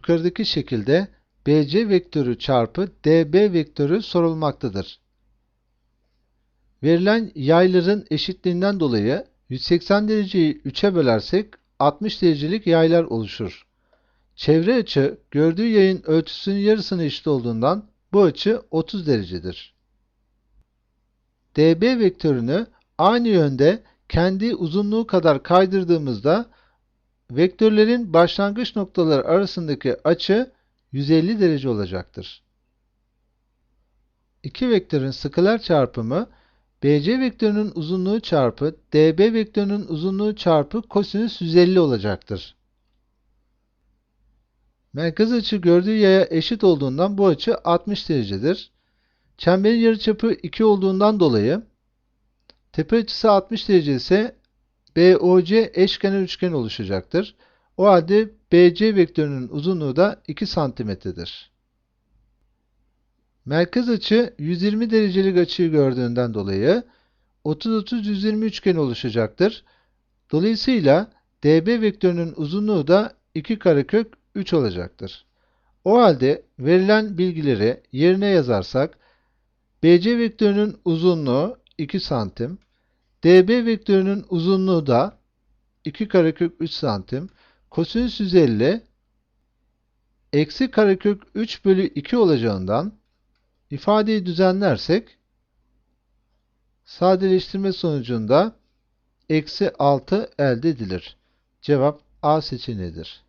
yukarıdaki şekilde BC vektörü çarpı DB vektörü sorulmaktadır. Verilen yayların eşitliğinden dolayı 180 dereceyi 3'e bölersek 60 derecelik yaylar oluşur. Çevre açı gördüğü yayın ölçüsünün yarısına eşit olduğundan bu açı 30 derecedir. DB vektörünü aynı yönde kendi uzunluğu kadar kaydırdığımızda vektörlerin başlangıç noktaları arasındaki açı 150 derece olacaktır. İki vektörün sıkılar çarpımı BC vektörünün uzunluğu çarpı DB vektörünün uzunluğu çarpı kosinüs 150 olacaktır. Merkez açı gördüğü yaya eşit olduğundan bu açı 60 derecedir. Çemberin yarıçapı 2 olduğundan dolayı tepe açısı 60 derece ise BOC eşkenar üçgen oluşacaktır. O halde BC vektörünün uzunluğu da 2 santimetredir. Merkez açı 120 derecelik açıyı gördüğünden dolayı 30-30-120 üçgen oluşacaktır. Dolayısıyla DB vektörünün uzunluğu da 2 karekök 3 olacaktır. O halde verilen bilgileri yerine yazarsak BC vektörünün uzunluğu 2 santim, DB vektörünün uzunluğu da 2 karekök 3 santim, kosinüs 150 eksi karekök 3 bölü 2 olacağından ifadeyi düzenlersek sadeleştirme sonucunda eksi 6 elde edilir. Cevap A seçeneğidir.